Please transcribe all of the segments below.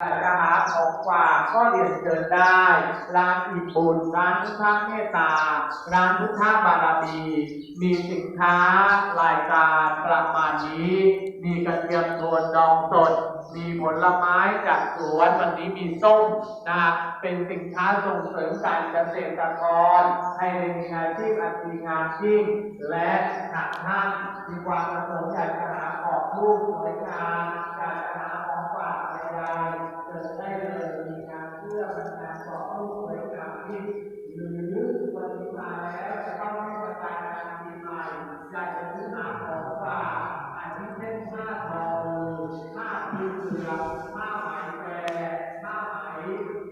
อยากจะหาของฝากก็เรียนเชิญได้ ร้านอิ่มบุญร้านพุทธเมตตา ร้านพุทธบารมี มีสินค้ารายการประมาณนี้ มีกระเทียมโทนดองสด มีผลไม้จากสวนวันนี้มีส้มนะเป็นสินค้าส่งเสริมการเกษตรกร ให้มีอาชีพอันดีงามยิ่งและหากท่านมีความประสงค์อยากจะหาของรูปสวยงามอยากจะหา ของฝากใดๆเกิดได้เลยมีงานเพื่อบรรดาของรูปสวยงามยิ่หรือวันนี้มาแล้วจะต้องให้ประกาศงานปีใหม่อยากจะซื้อหาของฝากอันที่เช่นผ้าทอผ้าพื้นเมืองผ้าไหมแปรผ้าไหม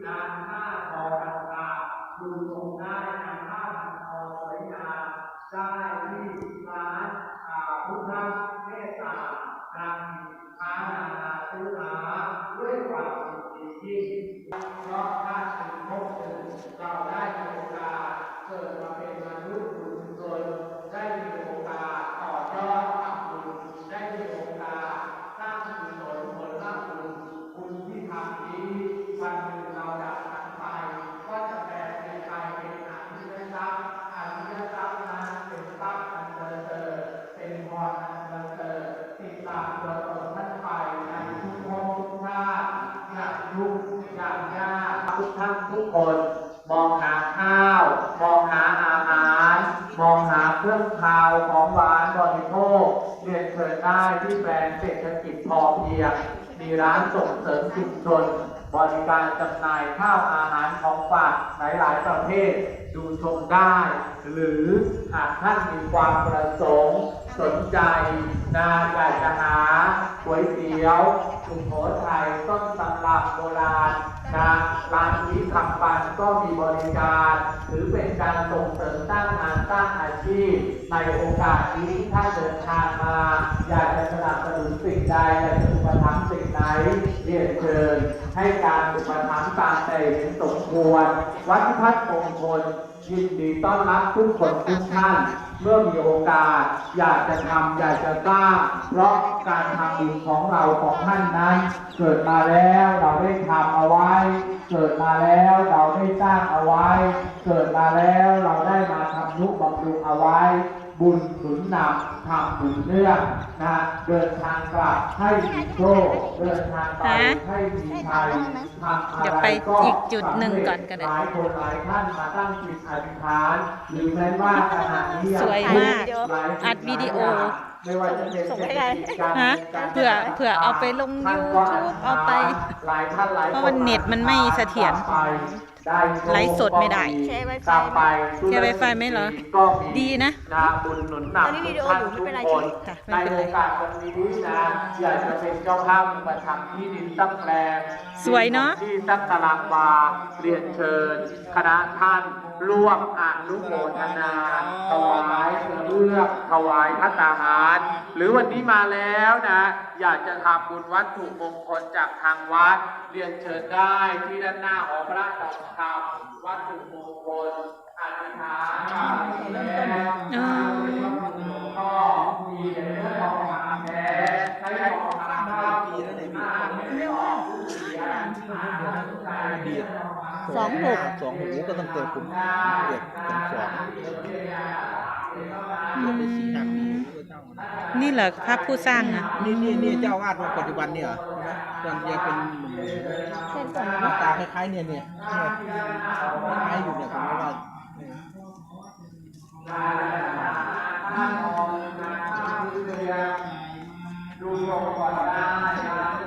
งานผ้าทอต่างๆดูชมได้งานผ้าทอสวยงามได้ที่ร้านอ่าพุทธเมตตานำค้ ตามตัวตนท่านไปในทุกภพทุกชาติอยากทุกอยากยากทุกท่านทุกคนมองหาข้าว มองหาอาหาร มองหาเครื่องคาวของหวานบริโภคเรียนเชิญได้ที่แบรนด์เศรษฐกิจพอเพียง มีร้านส่งเสริมชุมชน บริการจำหน่ายข้าวอาหารของฝากหลายๆประเภท ดูชมได้ หรือหากท่านมีความประสงค์ สนใจนาอยากจะหาก๋วยเตี๋ยว สุโขทัยต้นตำรับโบราณนะร้านนี้ทำปันก็มีบริการหรือเป็นการส่งเสริมสร้งงานสร้งอาชีพ ในโอกาสนี้ถ้าเดินทางมา อยากจะสนับสนุนสิ่งใดอยากจะอุปถัมภ์สิ่งไหนเรียนเชิญให้การอุปถัมภ์ตามใจเห็นสมควร วัดพัฒน์มงคลยินดีต้อนรับทุกคนทุกท่าน เมื่อมีโอกาส อยากจะทำอยากจะสร้างเพราะการทำบุญของเราของท่านนั้น เกิดมาแล้วเราได้ทำเอาไว้ เกิดมาแล้วเราได้สร้างเอาไว้ เกิดมาแล้วเราได้มาทำนุบำรุงเอาไว้ บุญหนุนนำทำบุญเนื่อง นะเดินทางกลับให้มีโชคเดินทางไปฮะให้มีชัยทำอะไรเดี๋ยวไปก็อีกจุดหนึ่งก่อนก็ได้หลายคนหลายท่านมาตั้งจิตอธิษฐาน หรือแม้ว่าขณะนี้งสวยมากหลายสิ่งอัดวิดีโอไม่ว่าจะเป็นส่งให้ใครการฮะการเผื่อเผื่อเอาไปลงท่านก็ YouTube เอาไปหลายท่านหลายเพราะมันเน็ตมันไม่เสถียร ได้ไลฟ์สดไม่ได้ ใช้ Wi-Fi กลับไปใช้ Wi-Fi ไหมเหรอก็มีดีนะนะบุญหนุนนำตอนนี้วิดีโออยู่ไม่เป็นไรทุกค่ะคไม่ในเป็นไรโอกาสวันนี้นะอยากจะเป็นเจ้าภาพมาทำที่ดินตั้งแปลงสวยเนอะ ที่ตั้งตารางวาเรียนเชิญ คณะท่าน ร่วมอนุโมทนาถวายเลือกถวายพัฒอาหาร หรือวันนี้มาแล้วนะ อยากจะทำบุญวัตถุมงคลจากทางวัด เรียนเชิญได้ที่ด้านหน้าหอพระดับธรรมวัตถุมงคลอธิษฐานมาแล้วอ๋อมีเรื่องของทางแท้ ยสองหกสองหูก็ต้องเติมคุณเอกเป็นสองเกิดได้สี่ห้าปีก็เจ้านะนี่เหรอพระผู้สร้างอะนี่นี่นี่เจ้าอาวาสองค์ปัจจุบันเนี่ยเหรอใช่ไหมตอนยังเป็นหนุ่มอยู่เส้นก่อนหน้าตาคล้ายๆเนี่ยเนี่ยเนี่ยคล้ายอยู่เนี่ยผมว่าเนี่ยดูดวงก่อนได้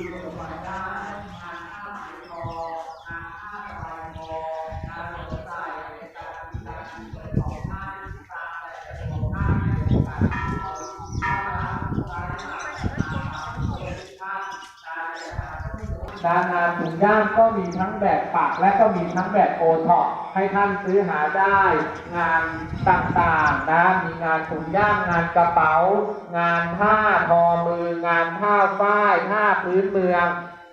you, my God. งานถุงย่างก็มีทั้งแบบปักและก็มีทั้งแบบโอท็อปให้ท่านซื้อหาได้ งานต่างๆนะมีงานถุงย่างงานกระเป๋า งานผ้าทอมือ งานผ้าฝ้ายผ้าพื้นเมือง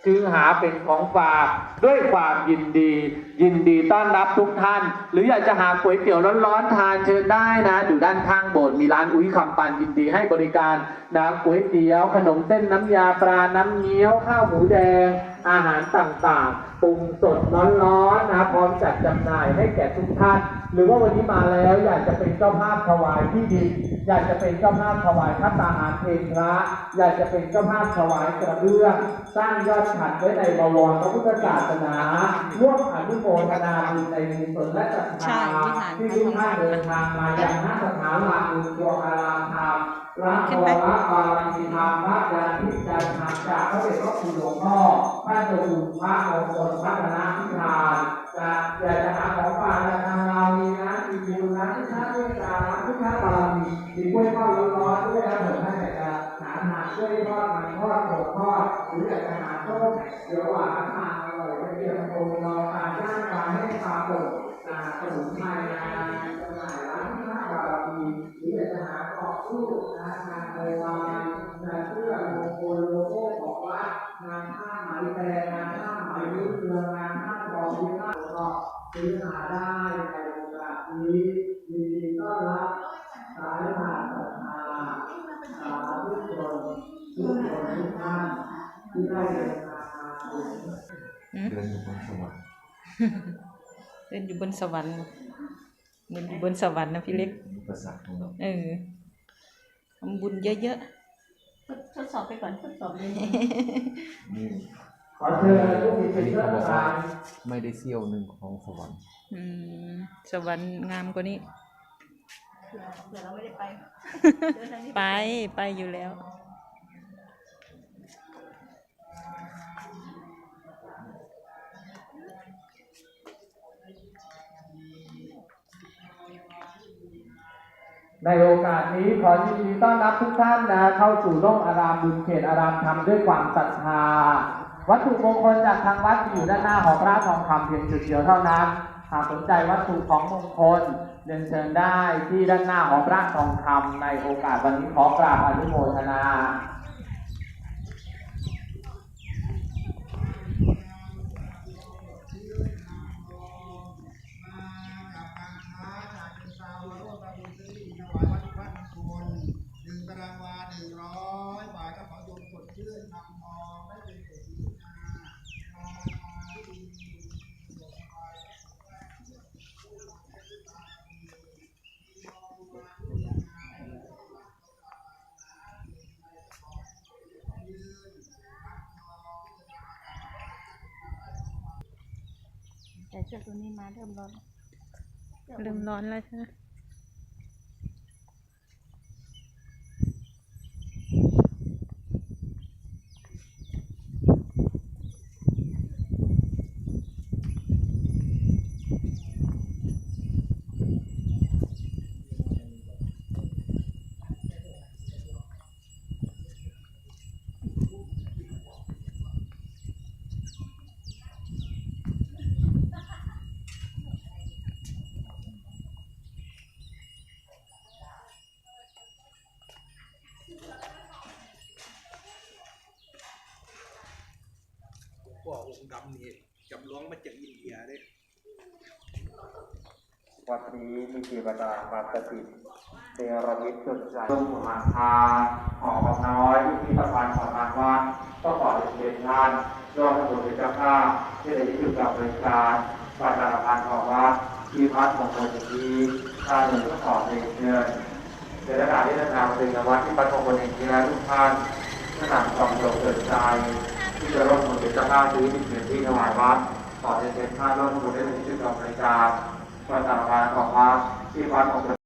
จึงหาเป็นของฝากด้วยความยินดี ยินดีต้อนรับทุกท่าน หรืออยากจะหาก๋วยเตี๋ยวร้อนๆทานเชิญได้นะอยู่ด้านข้างโบสถ์มีร้านอุ้ยคำปันยินดีให้บริการนะก๋วยเตี๋ยวขนมเส้นน้ำยาปลาน้ำเงี้ยวข้าวหมูแดง อาหารต่างๆปรุงสดร้อนๆนะพร้อมจัดจำหน่ายให้แก่ทุกท่าน หรือว่าวันนี้มาแล้วอยากจะเป็นเจ้าภาพถวายที่ดิน อยากจะเป็นเจ้าภาพถวายพระตาหารเพลงพระ อยากจะเป็นเจ้าภาพถวายกระเบื้องสร้างยอดฉัดไว้ในบวรพระพุทธศาสนาร่วมอนุโมทนาบุญในกุศลและศรัทธาวิหาที่ทุกท่านเดินทางมาอย่างน้าสถานหลักบุญดวงอารามธรรมพระขึ้วนไปรบารมีธรรมพระยานทิจารธรรมจากพระเดชพระคุณหลวงพ่อพระเจ้าคุณพระมงคลพัฒนาพิธาน จะอยากจะหาของฝากจากทางเรามีนะมีบุญนะทุกท่านด้วยการนะทุกท่านบารมีมีกล้วยทอดร้อนๆด้วยนะผื่อท่านอยากจะหาทานกล้วยทอดมันทอดโขกทอดหรืออยากจะหาต้มเดี๋ยวหวานทานอร่อยกระเทียมโทนรอการย่างปลาให้ปลาโป่งนะสมุนไพรนะจำหน่ายร้านทุกท่านบารมีหรืออยากจะหาเกาะสู้นะงานโบรางานเพื่อมงคล ซื้อหาได้ในโอกาสนี้ยินดีต้อนรับสายผ่านศรัทธาสาธุชนทุกคนทุกท่านที่ได้เดินทางมาถึงเดินอยู่บนสวรรค์เดินอยู่บนสวรรค์เดินอยู่บนสวรรค์นะพี่เล็กอุปสรรคของเราเออทำบุญเยอะทดสอบไปก่อนทดสอบเลยนี่ ขอเชิญผู้มีอัเป็นนนี้เพื่อเขาบอกนว่าทางไม่ได้เสี้ยวหนึ่งของสวรรค์ๆอืมสวรรค์งามกว่านี้เดี๋ยวเราไม่ได้ไปเดินทางนี้ไปไปอยู่แล้ว ในโอกาสนี้ขอยินดีต้อนรับทุกท่านนะ เข้าสู่โลกอารามบุญเขตอารามธรรมด้วยความศรัทธา วัตถุมงคลจากทางวัดอยู่ด้านหน้าหอพระทองคำเพียงจุดเดียวเท่านั้น หากสนใจวัตถุของมงคลเรียนเชิญได้ที่ด้านหน้าหอพระทองคำในโอกาสวันนี้ขอกราบอนุโมทนา เสื้อตัวนี้มาเริ่มร้อน เริ่มร้อนแล้วใช่ไหม องค์ดำนี่จำลองมาจากอินเดียเลยวัดนี้มีเทวดามาสถิตเนรมิตจนใจร่มมาทาหอมน้อยที่ประพันของทางวัดก็ขอเรียนท่านยอดพระคุณเจ้าข้าที่ได้อยู่กับบริการประชาพันธ์ของวัดที่พัดมงคลอย่างนี้ท่านหนึ่งก็ขอเรียนเชิญในระดับที่ท่านทำถึงวัดที่พัดมงคลอย่างนี้แล้วทุกท่านถ้านำความสุขเกิดใจ ที่จะร่วมมือเป็นเจ้าภาซื้อที่เป็นที่ถวายวัดต่อเรียนเชิญท่าร่วมมือได้ในชื่อกับบริการประชาพันธ์ของวัดที่พัดมง